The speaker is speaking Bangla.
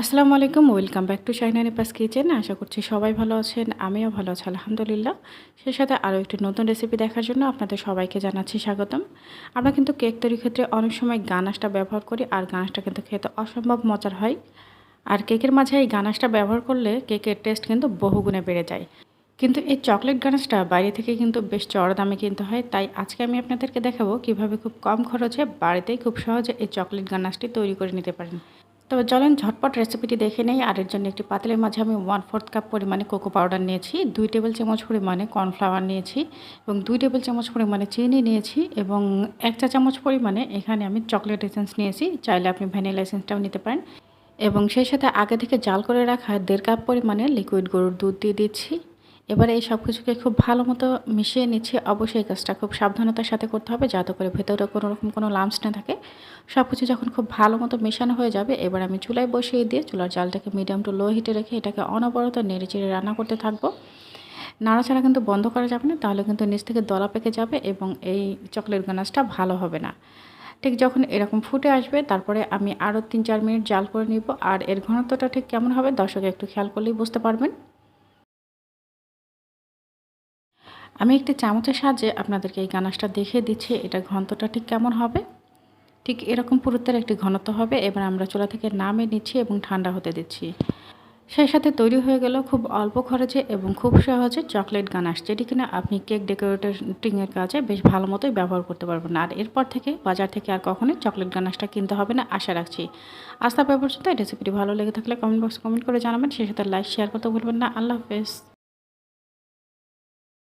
আসসালামু আলাইকুম, ওয়েলকাম ব্যাক টু শাইনানি পাস কিচেন। আশা করছি সবাই ভালো আছেন, আমিও ভালো আছি, আলহামদুলিল্লাহ। সে সাথে আরও একটি নতুন রেসিপি দেখার জন্য আপনাদের সবাইকে জানাচ্ছি স্বাগতম। আমরা কিন্তু কেক তৈরির ক্ষেত্রে অনেক সময় গানাশটা ব্যবহার করি, আর গানাশটা কিন্তু খেতে অসম্ভব মজার হয়। আর কেকের মাঝে এই গানাশটা ব্যবহার করলে কেকের টেস্ট কিন্তু বহুগুণে বেড়ে যায়। কিন্তু এই চকলেট গানাশটা বাইরে থেকে কিন্তু বেশ চড়া দামে কিনতে হয়, তাই আজকে আমি আপনাদেরকে দেখাবো কীভাবে খুব কম খরচে বাড়িতেই খুব সহজে এই চকলেট গানাশটি তৈরি করে নিতে পারেন। তবে চলেন ঝটপট রেসিপিটি দেখে নেই। আর এর জন্য একটি পাতিলের মাঝে আমি ওয়ান ফোর্থ কাপ পরিমাণে কোকো পাউডার নিয়েছি, দুই টেবিল চামচ পরিমাণে কর্নফ্লাওয়ার নিয়েছি এবং দুই টেবিল চামচ পরিমাণে চিনি নিয়েছি এবং এক চা চামচ পরিমাণে এখানে আমি চকলেট এসেন্স নিয়েছি। চাইলে আপনি ভ্যানিলা এসেন্সটাও নিতে পারেন। এবং সেই সাথে আগে থেকে জাল করে রাখা দেড় কাপ পরিমাণে লিকুইড গরুর দুধ দিয়ে দিচ্ছি। এবারে এই সব কিছুকে খুব ভালো মতো মিশিয়ে নিচ্ছি। অবশ্যই কাজটা খুব সাবধানতার সাথে করতে হবে যাতে করে ভেতরে কোনো রকম কোনো লামস না থাকে। সব কিছু যখন খুব ভালো মতো মেশানো হয়ে যাবে, এবার আমি চুলায় বসিয়ে দিয়ে চুলার জালটাকে মিডিয়াম টু লো হিটে রেখে এটাকে অনবরত নেড়ে চেড়ে রান্না করতে থাকব। নাড়াচাড়া কিন্তু বন্ধ করা যাবে না, তাহলে কিন্তু নিচ থেকে দলা পেকে যাবে এবং এই চকলেট গানাসটা ভালো হবে না। ঠিক যখন এরকম ফুটে আসবে, তারপরে আমি আরও তিন চার মিনিট জাল করে নিব। আর এর ঘনত্বটা ঠিক কেমন হবে, দর্শক একটু খেয়াল করলেই বুঝতে পারবেন। আমি একটি চামচের সাহায্যে আপনাদেরকে এই গানাশটা দেখিয়ে দিচ্ছি, এটা ঘনত্বটা ঠিক কেমন হবে? ঠিক এরকম পুরুত্বের একটি ঘনত্ব হবে, এবার আমরা চুলা থেকে নামে নিচ্ছি এবং ঠান্ডা হতে দিচ্ছি। সেই সাথে তৈরি হয়ে গেল খুব অল্প খরচে এবং খুব সহজে চকলেট গানাশ, যেটি কিনা আপনি কেক ডেকোরেটিংয়ের কাজে বেশ ভালো মতোই ব্যবহার করতে পারবেন। আর এরপর থেকে বাজার থেকে আর কখনোই চকলেট গানাশটা কিনতে হবে না, আশা রাখছি। আস্থা পেয়ে পর্যন্ত, এই রেসিপিটি ভালো লেগে থাকলে কমেন্ট বক্স কমেন্ট করে জানাবেন, সেই সাথে লাইক শেয়ার করতে ভুলবেন না। আল্লাহ হাফেজ।